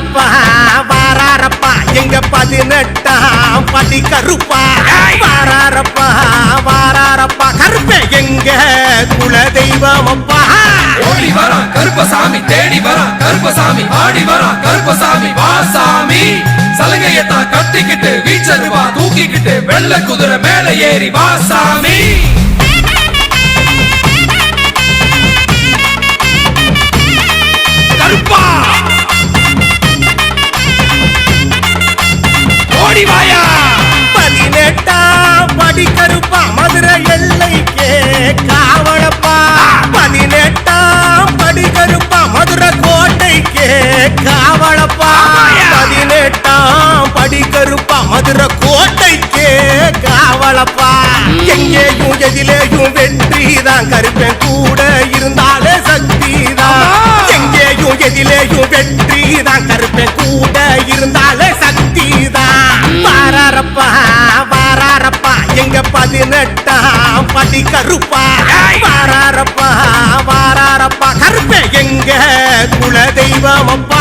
வாராரப்பா வாராரப்பா எங்க பதினெட்டாம் படி கருப்பா? வாராரப்பா வாராரப்பா கருப்பே எங்க குல தெய்வமப்பா ஓடி வரான் கருப்பசாமி தேடி வரான் கருப்பசாமி ஆடி வரான் கருப்பசாமி வாசாமி. சலங்கையத்தான் கட்டிக்கிட்டு வீச்சருவா தூக்கிக்கிட்டு வெள்ள குதிரை மேல ஏறி வாசாமி. கத்தி கருப்பா மதுரை எல்லைக்கே காவலப்பா. பதினெட்டாம் படி கருப்பா மதுரை கோட்டைக்கே காவலப்பா. பதினெட்டாம் படி கருப்பா மதுரை கோட்டைக்கே காவலப்பா. எங்கேயும் எதிலேயும் வெற்றி தான் கருப்பேன் கூட இருந்தாலே சக்தி தான் எங்கேயும் எதிலேயும் வெற்றி தான் கருப்பேன் கூட இருந்தாலே எங்க பதினெட்டாம் படி கருப்பா. வாராரப்பா வாராரப்பா. கருப்பே எங்க குல கருப்பா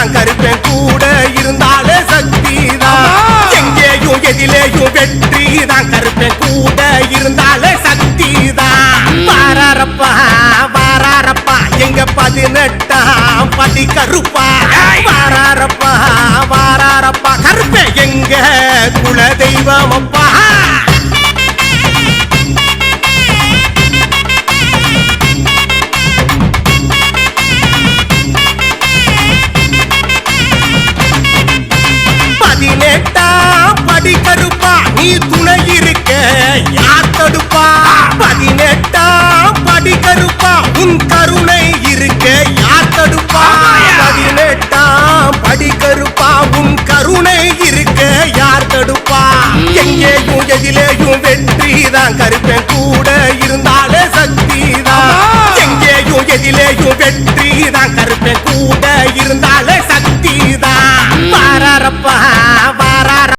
தான் கருப்பேன் கூட இருந்தாலே சக்தி தான் எங்கேயும் எதிலேயும் வெற்றி தான் கருப்பேன் கூட இருந்தாலே சக்தி தான் வாராரப்பா வாராரப்பா எங்க பதினெட்டாம் படி கருப்பா. வாராரப்பா வாராரப்பா கருப்பே எங்க குல தெய்வமப்பா பதினெட்டாம் நீ துணை இருக்க யார் தடுப்பா? பதினெட்டாம் படி கருப்பா. உன் கருணை இருக்க யார் தடுப்பா? பதினெட்டாம் படி கருப்பா. உன் கருணை இருக்க யார் தடுப்பா? எங்கேயும் எதிலேயும் வெற்றி தான் கருப்பேன் கூட இருந்தாலே சக்தி தான் எங்கேயும் எதிலேயும் வெற்றி தான்